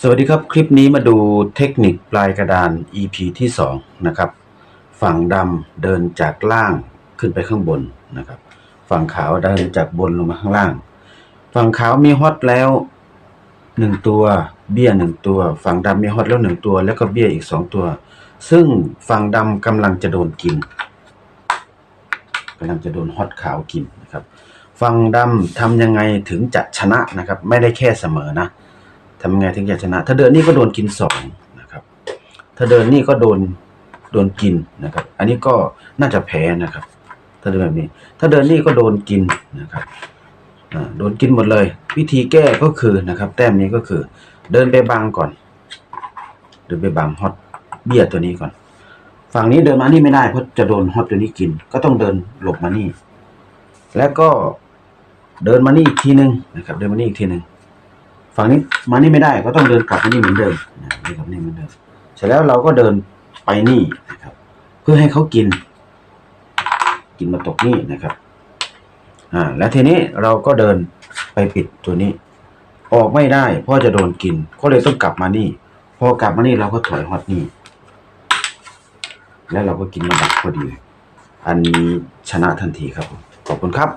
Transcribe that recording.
สวัสดีครับ คลิปนี้มาดูเทคนิคปลายกระดาน EP ที่ 2 นะครับ ฝั่งดำเดินจากล่างขึ้นไปข้างบนนะครับ ฝั่งขาวเดินจากบนลงมาข้างล่าง ฝั่งขาวมีฮอตแล้วหนึ่งตัว เบี้ยหนึ่งตัว ฝั่งดำมีฮอตแล้วหนึ่งตัว แล้วก็เบี้ยอีกสองตัว ซึ่งฝั่งดำกำลังจะโดนกินกำลังจะโดนฮอตขาวกินนะครับ ฝั่งดำทำยังไงถึงจะชนะนะครับ ไม่ได้แค่เสมอนะทำยังไงถึงจะชนะ ถ้าเดินนี่ก็โดนกินสองนะครับ ถ้าเดินนี่ก็โดนโดนกินนะครับ อันนี้ก็น่าจะแพ้นะครับ ถ้าเดินแบบนี้ ถ้าเดินนี่ก็โดนกินนะครับโดนกินหมดเลย วิธีแก้ก็คือนะครับ แต้มนี้ก็คือ เดินไปบังก่อนเดินไปบังฮอตเบี้ยตัวนี้ก่อน ฝั่งนี้เดินมานี่ไม่ได้เพราะจะโดนฮอตตัวนี้กิน ก็ต้องเดินหลบมานี่ แล้วก็ เดินมานี่อีกทีหนึ่งนะครับ เดินมานี่อีกทีหนึ่งฝั่งนี้มานี่ไม่ได้ก็ต้องเดินกลับมานี่เหมือนเดิมนะนี่กลับนี่เหมือนเดิมเสร็จแล้วเราก็เดินไปนี่นะครับ เพื่อให้เขากิน กินมาตกนี่นะครับอ่าแล้วทีนี้เราก็เดินไปปิดตัวนี้ ออกไม่ได้เพราะจะโดนกิน ก็เลยต้องกลับมานี่พอกลับมานี่เราก็ถอยฮอตนี่ แล้วเราก็กินมาดักพอดี อันนี้ชนะทันทีครับผมขอบคุณครับ